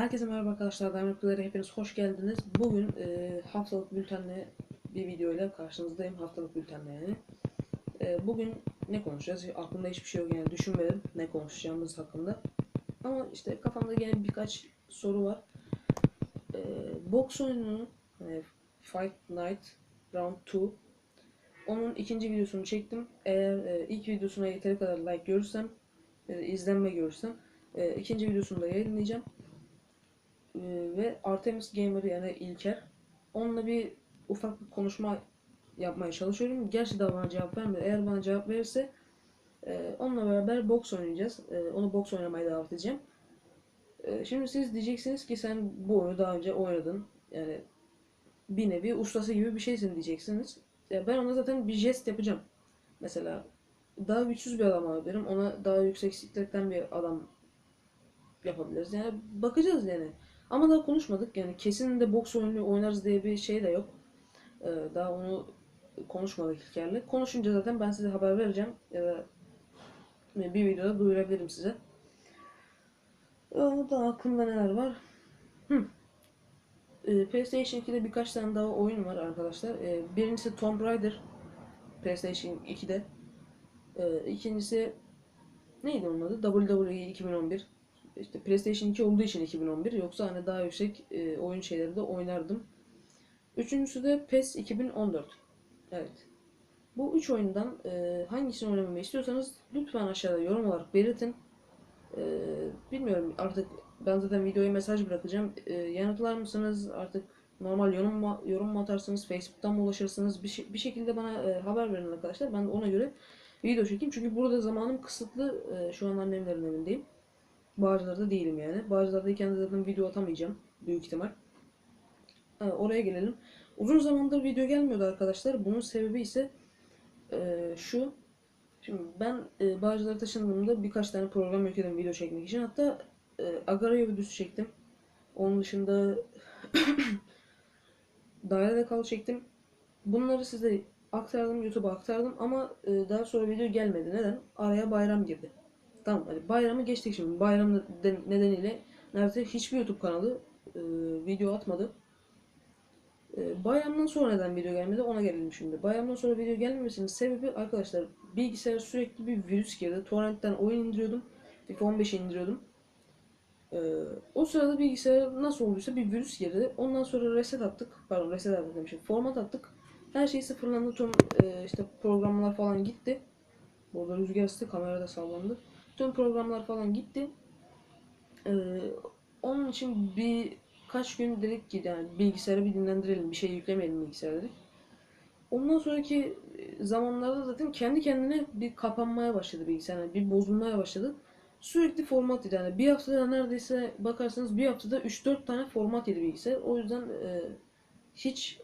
Herkese merhaba arkadaşlar. Dayanıklılara hepiniz hoş geldiniz. Bugün e, haftalık bültenle bir video ile karşınızdayım. Haftalık bültenle yani. E, bugün ne konuşacağız? Aklımda hiçbir şey yok yani düşünmedim ne konuşacağımız hakkında. Ama işte kafamda gene birkaç soru var. E, boks oyununun e, Fight Night Round 2 onun ikinci videosunu çektim. Eğer e, ilk videosuna yeteri kadar like görürsem, e, izlenme görürsem e, ikinci videosunu da yayınlayacağım. Ee, ve Artemis Gamer yani İlker onunla bir ufak bir konuşma yapmaya çalışıyorum. Gerçi daha bana cevap vermedi. Eğer bana cevap verirse e, onunla beraber boks oynayacağız. E, onu boks oynamaya davet edeceğim. E, şimdi siz diyeceksiniz ki sen bu oyunu daha önce oynadın. Yani bir nevi ustası gibi bir şeysin diyeceksiniz. Ya ben ona zaten bir jest yapacağım. Mesela daha güçsüz bir adam alabilirim. Ona daha yüksek sikletten bir adam yapabiliriz. Yani bakacağız yani. Ama daha konuşmadık. Yani kesin de boks oyunu oynarız diye bir şey de yok. Ee, daha onu konuşmadık İlker'le. Konuşunca zaten ben size haber vereceğim. Ya bir videoda duyurabilirim size. Orada aklımda neler var? Hı. Ee, PlayStation 2'de birkaç tane daha oyun var arkadaşlar. Ee, birincisi Tomb Raider. PlayStation 2'de. Ee, ikincisi neydi onun adı? WWE 2011 işte PlayStation 2 olduğu için 2011 yoksa hani daha yüksek e, oyun şeyleri de oynardım. Üçüncüsü de PES 2014. Evet. Bu üç oyundan e, hangisini oynamamı istiyorsanız lütfen aşağıda yorum olarak belirtin. E, bilmiyorum artık ben zaten videoya mesaj bırakacağım. E, yanıtlar mısınız artık normal yorum mu, yorum mu atarsınız Facebook'tan mı ulaşırsınız bir, bir şekilde bana e, haber verin arkadaşlar. Ben ona göre video çekeyim. Çünkü burada zamanım kısıtlı. E, şu an annemlerin evindeyim. Bağcılar'da değilim yani. Bağcılar'dayken de zaten video atamayacağım. Büyük ihtimal. Ha, oraya gelelim. Uzun zamandır video gelmiyordu arkadaşlar. Bunun sebebi ise e, şu. Şimdi ben e, Bağcılar'a taşındığımda birkaç tane program yükledim video çekmek için. Hatta e, Agara videosu çektim. Onun dışında Dairede kal çektim. Bunları size aktardım, YouTube'a aktardım ama e, daha sonra video gelmedi. Neden? Araya bayram girdi. Tamam hani bayramı geçtik şimdi. Bayram neden- nedeniyle neredeyse hiçbir YouTube kanalı e, video atmadı. E, bayramdan sonra neden video gelmedi ona gelelim şimdi. Bayramdan sonra video gelmemesinin sebebi arkadaşlar bilgisayar sürekli bir virüs girdi. Torrent'ten oyun indiriyordum. FIFA 15'i indiriyordum. E, o sırada bilgisayar nasıl olduysa bir virüs girdi. Ondan sonra reset attık. Pardon reset attık demişim. Format attık. Her şey sıfırlandı. Tüm e, işte programlar falan gitti. Burada rüzgar esti. Kamera da sallandı. Tüm programlar falan gitti. Ee, onun için bir kaç gün dedik ki yani bilgisayarı bir dinlendirelim, bir şey yüklemeyelim bilgisayara dedik. Ondan sonraki zamanlarda zaten kendi kendine bir kapanmaya başladı bilgisayar, yani bir bozulmaya başladı. Sürekli format yedi yani bir haftada neredeyse bakarsanız bir haftada 3-4 tane format yedi bilgisayar. O yüzden e, hiç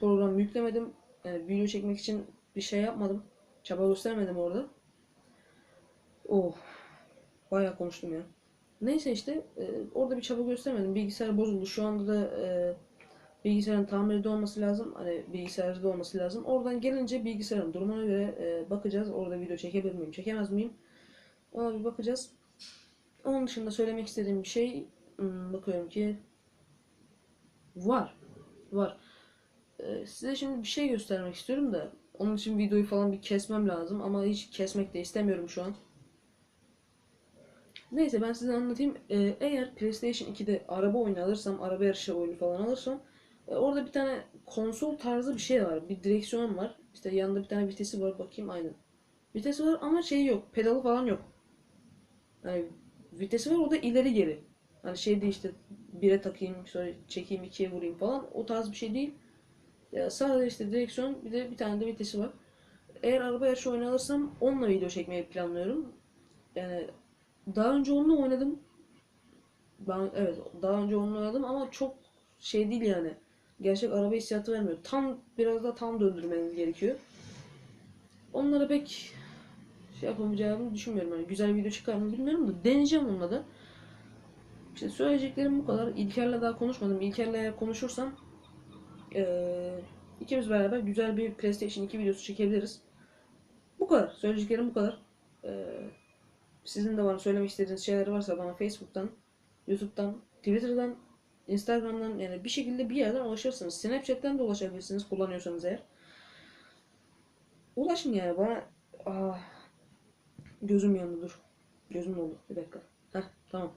program yüklemedim. Yani video çekmek için bir şey yapmadım. Çaba göstermedim orada. Oh. Bayağı konuştum ya. Neyse işte e, orada bir çaba göstermedim. Bilgisayar bozuldu. Şu anda da e, bilgisayarın tamirde olması lazım. Hani bilgisayarda olması lazım. Oradan gelince bilgisayarın durumuna göre e, bakacağız. Orada video çekebilir miyim, çekemez miyim? Ona bir bakacağız. Onun dışında söylemek istediğim bir şey hmm, bakıyorum ki var. Var. E, size şimdi bir şey göstermek istiyorum da onun için videoyu falan bir kesmem lazım ama hiç kesmek de istemiyorum şu an. Neyse ben size anlatayım. Ee, eğer PlayStation 2'de araba oyunu alırsam, araba yarışı oyunu falan alırsam e, orada bir tane konsol tarzı bir şey var. Bir direksiyon var. İşte yanında bir tane vitesi var. Bakayım aynen. Vitesi var ama şey yok. Pedalı falan yok. Yani vitesi var o da ileri geri. Hani şey değil işte bire takayım sonra çekeyim ikiye vurayım falan. O tarz bir şey değil. Ya sadece işte direksiyon bir de bir tane de vitesi var. Eğer araba yarışı oyunu alırsam onunla video çekmeyi planlıyorum. Yani daha önce onunla oynadım. Ben evet daha önce onunla oynadım ama çok şey değil yani. Gerçek araba hissiyatı vermiyor. Tam biraz da tam döndürmeniz gerekiyor. Onlara pek şey yapamayacağımı düşünmüyorum. Yani güzel video çıkar mı bilmiyorum da deneyeceğim onunla da. İşte söyleyeceklerim bu kadar. İlker'le daha konuşmadım. İlker'le konuşursam eee ikimiz beraber güzel bir PlayStation 2 videosu çekebiliriz. Bu kadar. Söyleyeceklerim bu kadar. Eee sizin de bana söylemek istediğiniz şeyler varsa bana Facebook'tan, YouTube'dan Twitter'dan, Instagram'dan yani bir şekilde bir yerden ulaşırsınız. Snapchat'ten de ulaşabilirsiniz kullanıyorsanız eğer. Ulaşın yani bana. Aa, gözüm yandı dur. Gözüm oldu. Bir dakika. Heh tamam.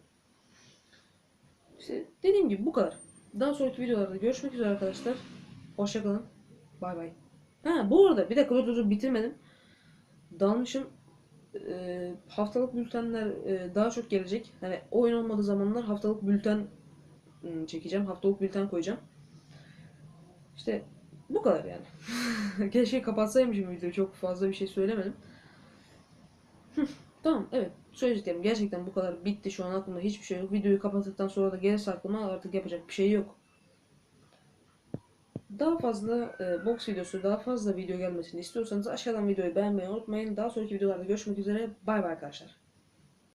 İşte dediğim gibi bu kadar. Daha sonraki videolarda görüşmek üzere arkadaşlar. Hoşçakalın. Bay bay. Ha bu arada bir dakika dur, dur bitirmedim. Dalmışım. Ee, haftalık bültenler e, daha çok gelecek. Hani oyun olmadığı zamanlar haftalık bülten ım, çekeceğim. Haftalık bülten koyacağım. İşte bu kadar yani. Keşke kapatsaymışım videoyu. Çok fazla bir şey söylemedim. Tamam evet. Söyleyeceklerim gerçekten bu kadar bitti. Şu an aklımda hiçbir şey yok. Videoyu kapattıktan sonra da gelirse aklıma artık yapacak bir şey yok. Daha fazla e, box videosu, daha fazla video gelmesini istiyorsanız aşağıdan videoyu beğenmeyi unutmayın. Daha sonraki videolarda görüşmek üzere. Bay bay arkadaşlar.